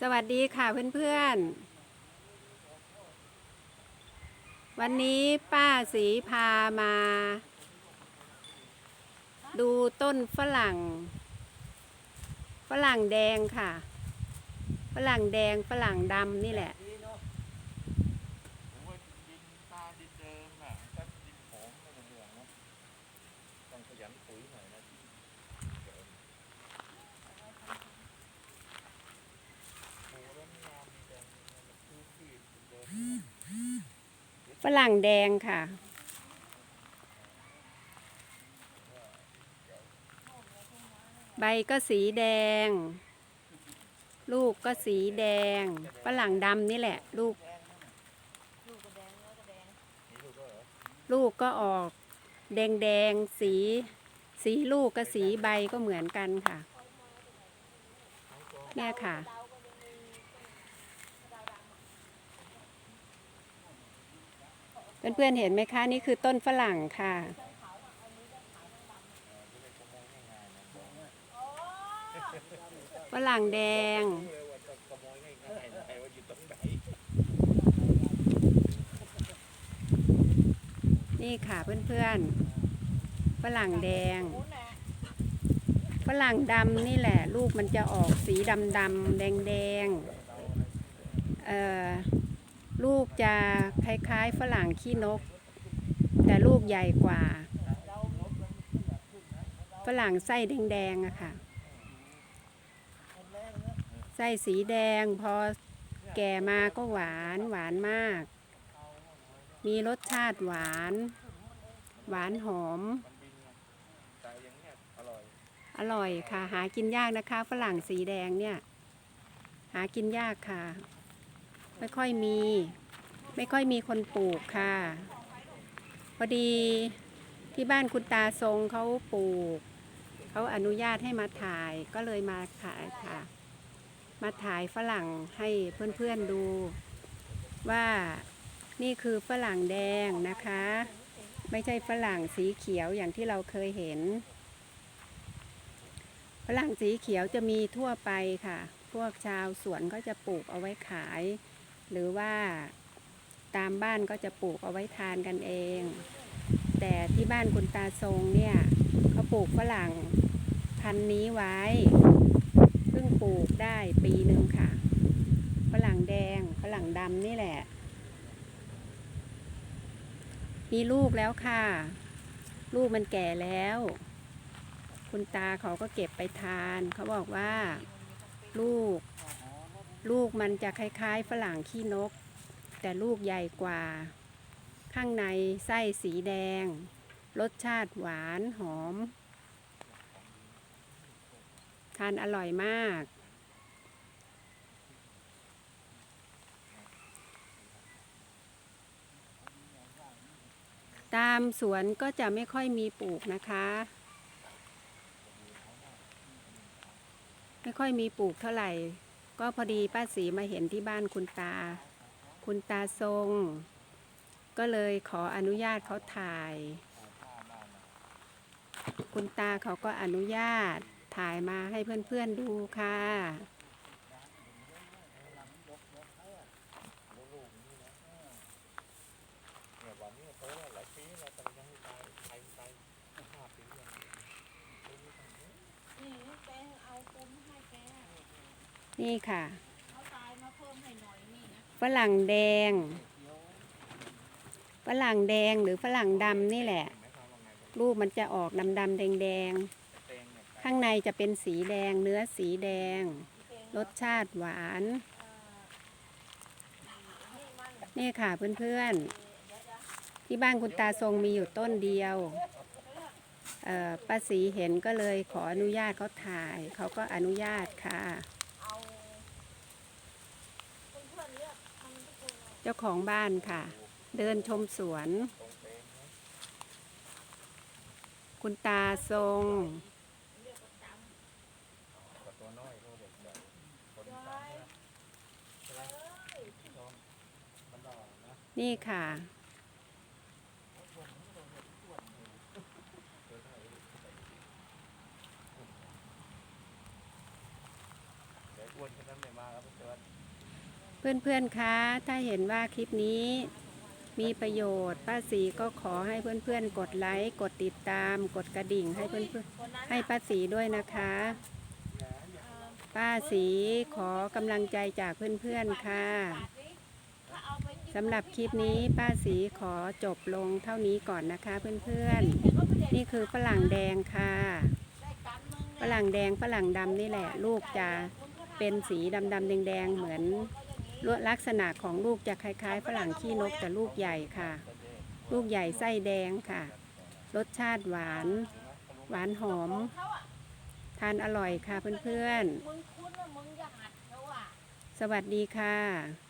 สวัสดีค่ะเพื่อนๆ วันนี้ป้าสีพามา ดูต้นฝรั่ง ฝรั่งแดงค่ะ ฝรั่งแดงฝรั่งดำนี่แหละ ผมว่าดินตาดินเดิมน่ะถ้าดินหอมก็เหลืองๆนะต้องขยันปุ๋ยหน่อยนะโอ้แล้วงามดีจังพื้นที่เดิม ฝ รั่งแดงค่ะ ใบก็สีแดง ลูกก็สีแดงฝรั่งดำนี่แหละ ลูก ลูกก็ออก แดงแดงๆสี สีลูกกับสีใบก็เหมือนกันค่ะ เนี่ยค่ะ เพื่อนๆเห็นไหมคะ นี่คือต้นฝรั่งค่ะ ฝรั่งแดงรู้เลยว่าจะขโมยง่ายๆนะว่าอยู่ตรงไหนนี่ค่ะเพื่อนๆ ฝรั่งแดง ฝรั่งดำนี่แหละ ลูกมันจะออกสีดำดำๆแดงแดงๆ เอ่อ ลูกจะคล้ายๆฝรั่งขี้นก แต่ลูกใหญ่กว่า ฝรั่งไส้แดงๆอะค่ะ ไส้สีแดงพอแก่มาก็หวานหวานมาก มีรสชาติหวาน หวานหอม อร่อยค่ะ หากินยากนะคะ ฝรั่งสีแดงเนี่ย หากินยากค่ะ ไม่ค่อยมี ไม่ค่อยมีคนปลูกค่ะ พอดีที่บ้านคุณตาทรงเขาปลูก เขาอนุญาตให้มาถ่ายก็เลยมาถ่ายค่ะ มาถ่ายฝรั่งให้เพื่อนๆดู ว่านี่คือฝรั่งแดงนะคะ ไม่ใช่ฝรั่งสีเขียวอย่างที่เราเคยเห็น ฝรั่งสีเขียวจะมีทั่วไปค่ะ พวกชาวสวนก็จะปลูกเอาไว้ขาย หรือว่าตามบ้านก็จะปลูกเอาไว้ทานกันเอง แต่ที่บ้านคุณตาทรงเนี่ยเขาปลูกฝรั่งพันธุ์นี้ไว้ เพิ่งปลูกได้ปีหนึ่งค่ะฝรั่งแดงฝรั่งดำนี่แหละ มีลูกแล้วค่ะ ลูกมันแก่แล้ว คุณตาเขาก็เก็บไปทาน เขาบอกว่า ลูก ลูกมันจะคล้ายๆ ฝรั่งขี้นก แต่ลูกใหญ่กว่า ข้างในไส้สีแดง รสชาติหวานหอม ทานอร่อยมาก ตามสวนก็จะไม่ค่อยมีปลูกนะคะไม่ค่อยมีปลูกเท่าไหร่ ก็พอดีป้าสีมาเห็นที่บ้านคุณตา คุณตาทรง ก็เลยขออนุญาตเขาถ่าย คุณตาเขาก็อนุญาตถ่ายมาให้เพื่อนๆดูค่ะ เนี่ยวันนี้โตแล้วหลายปีแล้วแต่ยังไม่ตายตายตายห้าปีแล้ว นี่แกเอาปุ้มให้แก นี่ค่ะฝรั่งแดงฝรั่งแดงหรือฝรั่งดำนี่แหละ รูปมันจะออกดำดำแดงแดงข้างในจะเป็นสีแดงเนื้อสีแดง รสชาติหวาน นี่ค่ะเพื่อนๆ ที่บ้านคุณตาทรงมีอยู่ต้นเดียวป้าสีเห็นก็เลยขออนุญาตเขาถ่าย เขาก็อนุญาตค่ะ เอาเพื่อนๆเลือกทำทุกคนเลย เจ้าของบ้านค่ะ เดินชมสวน คุณตาทรง นี่ค่ะใช่ไหมชมมันดอกนะ นี่ค่ะ เดี๋ยวอ้วนแค่นั้นไม่มาแล้วไปเจอ เพื่อนๆ คะ ถ้าเห็นว่าคลิปนี้มีประโยชน์ ป้าสีก็ขอให้เพื่อนๆ กดไลค์ กดติดตาม กดกระดิ่งให้เพื่อนคนนั้นๆให้ป้าสีด้วยนะคะ ป้าสีขอกำลังใจจากเพื่อนๆ ค่ะถ้าเอาไปกินสำหรับคลิปนี้ป้าสีขอจบลงเท่านี้ก่อนนะคะเพื่อนๆ นี่คือฝรั่งแดงค่ะ ฝรั่งแดงฝรั่งดำนี่แหละ ลูกจะเป็นสีดำๆแดงๆ เหมือน ลวดลักษณะของลูกจะคล้ายๆฝรั่งขี้นกแต่ลูกใหญ่ค่ะ ลูกใหญ่ไส้แดงค่ะ รสชาติหวาน หวานหอม ทานอร่อยค่ะเพื่อนๆ สวัสดีค่ะ